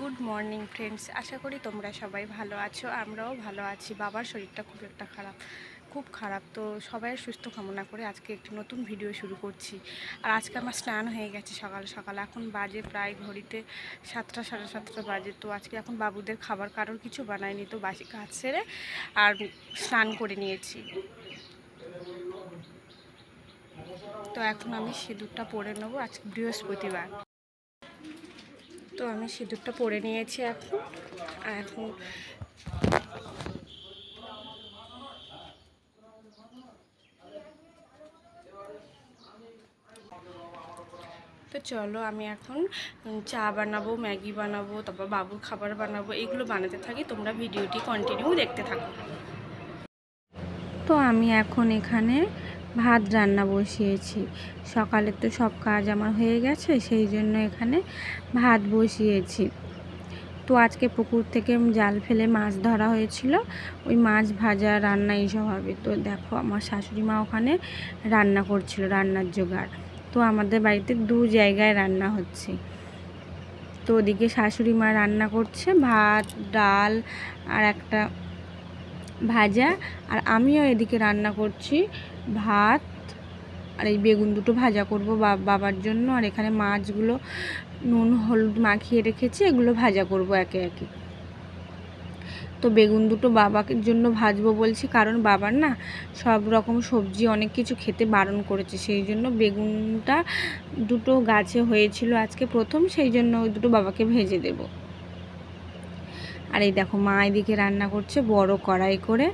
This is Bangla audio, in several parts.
Good morning friends. আশা করি তোমরা সবাই ভালো আছো, আমরাও ভালো আছি। বাবার শরীরটা খুব একটা খারাপ, খুব খারাপ। তো সবাই সুস্থ কামনা করে আজকে একটি নতুন ভিডিও শুরু করছি। আর আজকে আমার স্নান হয়ে গেছে সকাল সকাল। এখন বাজে প্রায় ঘড়িতে সাতটা, সাড়ে সাতটা বাজে। তো আজকে এখন বাবুদের খাবার কারোর কিছু বানায়নি, তো বাসি কাজ সেরে আর স্নান করে নিয়েছি। তো এখন আমি সিঁদুরটা পরে নেব আজকে বৃহস্পতিবার। তো আমি সিঁদুরটা পরে নিয়েছি এখন। এখন তো চলো আমি এখন চা বানাবো, ম্যাগি বানাবো, তারপর বাবুর খাবার বানাবো, এগুলো বানাতে থাকি। তোমরা ভিডিওটি কন্টিনিউ দেখতে থাকো। তো আমি এখন এখানে ভাত রান্না বসিয়েছি। সকালে তো সব কাজ আমার হয়ে গেছে, সেই জন্য এখানে ভাত বসিয়েছি। তো আজকে পুকুর থেকে জাল ফেলে মাছ ধরা হয়েছিল, ওই মাছ ভাজা, রান্না এইসব হবে। তো দেখো আমার শাশুড়ি মা ওখানে রান্না করছিল, রান্নার জোগাড়। তো আমাদের বাড়িতে দু জায়গায় রান্না হচ্ছে। তো ওদিকে শাশুড়ি মা রান্না করছে, ভাত, ডাল আর একটা ভাজা। আর আমিও এদিকে রান্না করছি ভাত আর এই বেগুন দুটো ভাজা করব বাবার জন্য। আর এখানে মাছগুলো নুন, হলুদ মাখিয়ে রেখেছি, এগুলো ভাজা করব একে একে। তো বেগুন দুটো বাবাকে জন্য ভাজবো বলছি, কারণ বাবার না সব রকম সবজি, অনেক কিছু খেতে বারণ করেছে। সেই জন্য বেগুনটা দুটো গাছে হয়েছিল আজকে প্রথম, সেই জন্য ওই দুটো বাবাকে ভেজে দেবো। আর এই দেখো মা এদিকে রান্না করছে বড় কড়াই করে।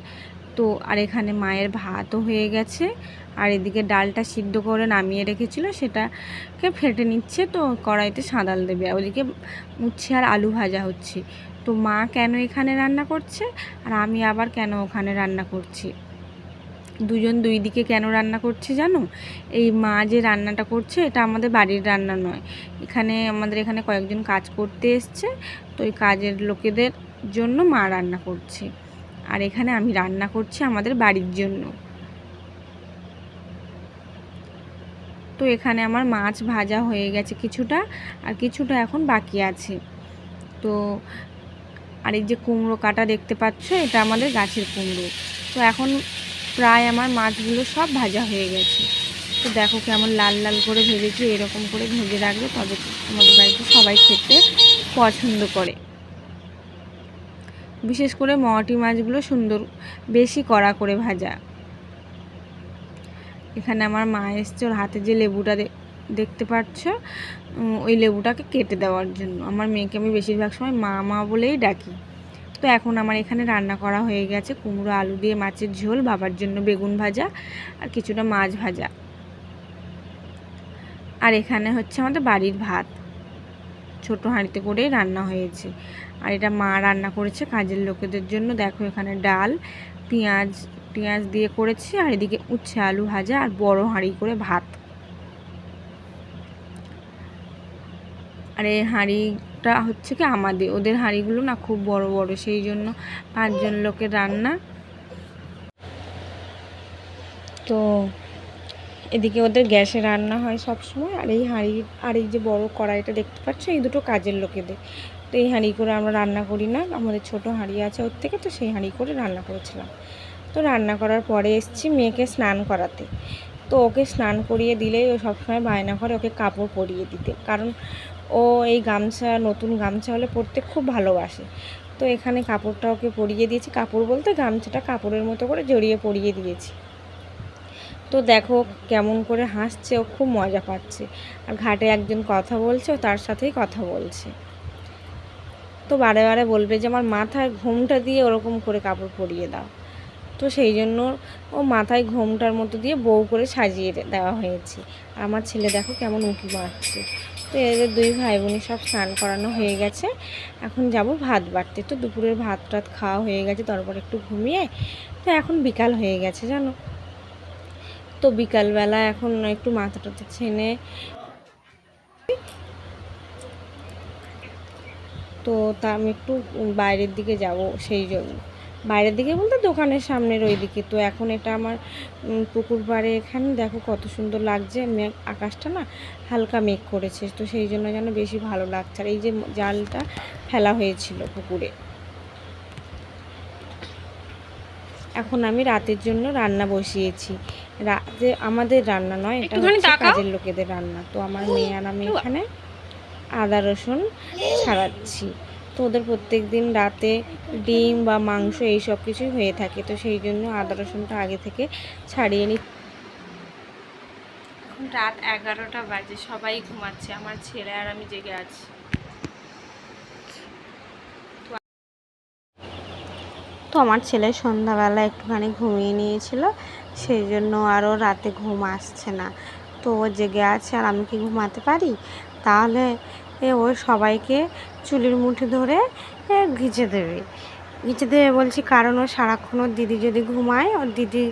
তো আর এখানে মায়ের ভাতও হয়ে গেছে। আর এদিকে ডালটা সিদ্ধ করে নামিয়ে রেখেছিল, সেটাকে ফেটে নিচ্ছে, তো কড়াইতে সাঁদাল দেবে। ওদিকে উচ্ছে আর আলু ভাজা হচ্ছে। তো মা কেন এখানে রান্না করছে? আর আমি আবার কেন ওখানে রান্না করছি? দুজন দুই দিকে কেন রান্না করছে জানো? এই মা যে রান্নাটা করছে, এটা আমাদের বাড়ির রান্না নয়। এখানে আমাদের এখানে কয়েকজন কাজ করতে এসছে, তো ওই কাজের লোকেদের জন্য মা রান্না করছে। আর এখানে আমি রান্না করছি আমাদের বাড়ির জন্য। তো এখানে আমার মাছ ভাজা হয়ে গেছে কিছুটা, আর কিছুটা এখন বাকি আছে। তো আর এই যে কুমড়ো কাটা দেখতে পাচ্ছ, এটা আমাদের গাছের কুমড়ো। তো এখন প্রায় আমার মাছগুলো সব ভাজা হয়ে গেছে। তো দেখো কেমন লাল লাল করে ভেজেছি, এরকম করে ভেজে রাখবে, তবে আমাদের বাড়িতে সবাই খেতে পছন্দ করে। বিশেষ করে মটি মাছগুলো সুন্দর, বেশি কড়া করে ভাজা। এখানে আমার মা এসছে, ওর হাতে যে লেবুটা দেখতে পাচ্ছ ওই লেবুটাকে কেটে দেওয়ার জন্য। আমার মেয়েকে আমি বেশিরভাগ সময় মা মা বলেই ডাকি। তো এখন আমার এখানে রান্না করা হয়ে গেছে কুমড়ো, আলু দিয়ে মাছের ঝোল, বাবার জন্য বেগুন ভাজা আর কিছুটা মাছ ভাজা। আর এখানে হচ্ছে আমাদের বাড়ির ভাত। ছোট হাঁড়িতে করেই রান্না হয়েছে। আর এটা মা রান্না করেছে কাজের লোকেদের জন্য। দেখো এখানে ডাল, পেঁয়াজ পেঁয়াজ দিয়ে করেছি, আর এদিকে উচ্ছে আলু ভাজা আর বড় হাঁড়ি করে ভাত। আর এই হাঁড়িটা হচ্ছে কি আমাদের, ওদের হাঁড়িগুলো না খুব বড় বড়, সেই জন্য পাঁচজন লোকের রান্না। তো এদিকে ওদের গ্যাসে রান্না হয় সব সময় আর এই হাঁড়ি আর এই যে বড় কড়াইটা দেখতে পাচ্ছ, এই দুটো কাজের লোকেদের। তো এই হাঁড়ি করে আমরা রান্না করি না। আমাদের ছোট হাঁড়ি আছে ওর থেকে, তো সেই হাঁড়ি করে রান্না করেছিলাম। তো রান্না করার পরে এসেছি মেয়েকে স্নান করাতে। তো ওকে স্নান করিয়ে দিলেই ও সবসময় বায়না করে ওকে কাপড় পরিয়ে দিতে। কারণ ও এই গামছা, নতুন গামছা হলে পরতে খুব ভালোবাসে। তো এখানে কাপড়টা ওকে পরিয়ে দিয়েছি। কাপড় বলতে গামছাটা কাপড়ের মতো করে জড়িয়ে পরিয়ে দিয়েছি। তো দেখো কেমন করে হাসছে, ও খুব মজা পাচ্ছে। আর ঘাটে একজন কথা বলছে, ও তার সাথেই কথা বলছে। তো বারে বারে বলবে যে, আমার মাথায় ঘুমটা দিয়ে ওরকম করে কাপড় পরিয়ে দাও। তো সেই জন্য ও মাথায় ঘোমটার মতো দিয়ে বউ করে সাজিয়ে দেওয়া হয়েছে। আর আমার ছেলে দেখো কেমন উঁকি মারছে। তো এদের দুই ভাই বোনের সব স্নান করানো হয়ে গেছে। এখন যাব ভাত বাড়তে। তো দুপুরের ভাত টাত খাওয়া হয়ে গেছে, তারপর একটু ঘুমিয়ে। তো এখন বিকাল হয়ে গেছে, জানো? তো বিকালবেলা এখন একটু মাথা টাথা ছেনে তো তা আমি একটু বাইরের দিকে যাব সেই জন্য। বাইরের দিকে বলতে দোকানের সামনের ওই দিকে তো এখন এটা আমার পুকুর পাড়ে এখানে দেখো কত সুন্দর লাগছে। মেঘ আকাশটা না হালকা মেঘ করেছে। তো সেই জন্য যেন বেশি ভালো লাগছে। আর এই যে জালটা ফেলা হয়েছিল পুকুরে। এখন আমি রাতের জন্য রান্না বসিয়েছি। রাতে আমাদের রান্না নয় এটা হচ্ছে কাজের লোকেদের রান্না। তো আমার মেয়ে আর আমি এখানে আদা রসুন ছাড়াচ্ছি। তো ওদের প্রত্যেক দিন রাতে ডিম বা মাংস এই সব কিছুই হয়ে থাকে। তো সেই জন্য আদা রসুনটা আগে থেকে ছাড়িয়ে নি এখন রাত এগারোটা বাজে সবাই ঘুমাচ্ছে আমার ছেলে আর আমি জেগে আছি। তো আমার ছেলে সন্ধ্যাবেলা একটুখানি ঘুমিয়ে নিয়েছিল সেই জন্য আরও রাতে ঘুম আসছে না। তো ও জেগে আছে আর আমি কি ঘুমাতে পারি? তাহলে ও সবাইকে চুলির মুঠি ধরে ঘিচে দেবে। ঘিচে দেবে বলছি কারণ ও সারাক্ষণ ওর দিদি যদি ঘুমায়, ওর দিদি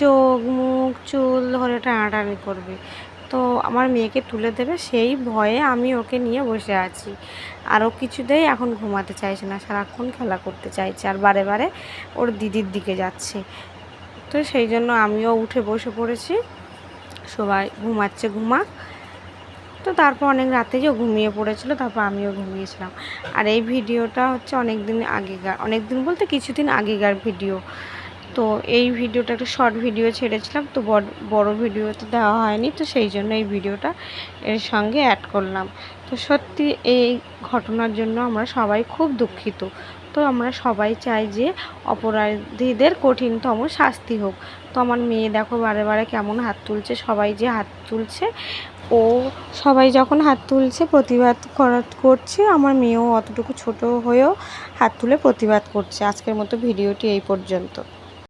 চোখ, মুখ, চুল ধরে টানাটানি করবে। তো আমার মেয়েকে তুলে দেবে, সেই ভয়ে আমি ওকে নিয়ে বসে আছি। আর ও কিছুতেই এখন ঘুমাতে চাইছে না, সারাক্ষণ খেলা করতে চাইছে আর বারে বারে ওর দিদির দিকে যাচ্ছে। তো সেই জন্য আমিও উঠে বসে পড়েছি। সবাই ঘুমাচ্ছে ঘুমাক তো তারপর অনেক রাতে যে ঘুমিয়ে পড়েছিল, তারপর আমিও ঘুমিয়েছিলাম। আর এই ভিডিওটা হচ্ছে অনেক দিন আগেকার অনেক দিন বলতে কিছুদিন আগেকার ভিডিও। তো এই ভিডিওটা একটা শর্ট ভিডিও ছেড়েছিলাম, তো বড় বড় ভিডিও তো দেওয়া হয়নি, তো সেই জন্য এই ভিডিওটা এর সঙ্গে অ্যাড করলাম। তো সত্যি এই ঘটনার জন্য আমরা সবাই খুব দুঃখিত। তো আমরা সবাই চাই যে অপরাধীদের কঠিনতম শাস্তি হোক। তো আমার মেয়ে দেখো বারে বারে কেমন হাত তুলছে, সবাই যে হাত তুলছে, ও সবাই যখন হাত তুলছে প্রতিবাদ করা, করছে, আমার মেয়েও অতটুকু ছোট হয়েও হাত তুলে প্রতিবাদ করছে। আজকের মতো ভিডিওটি এই পর্যন্ত।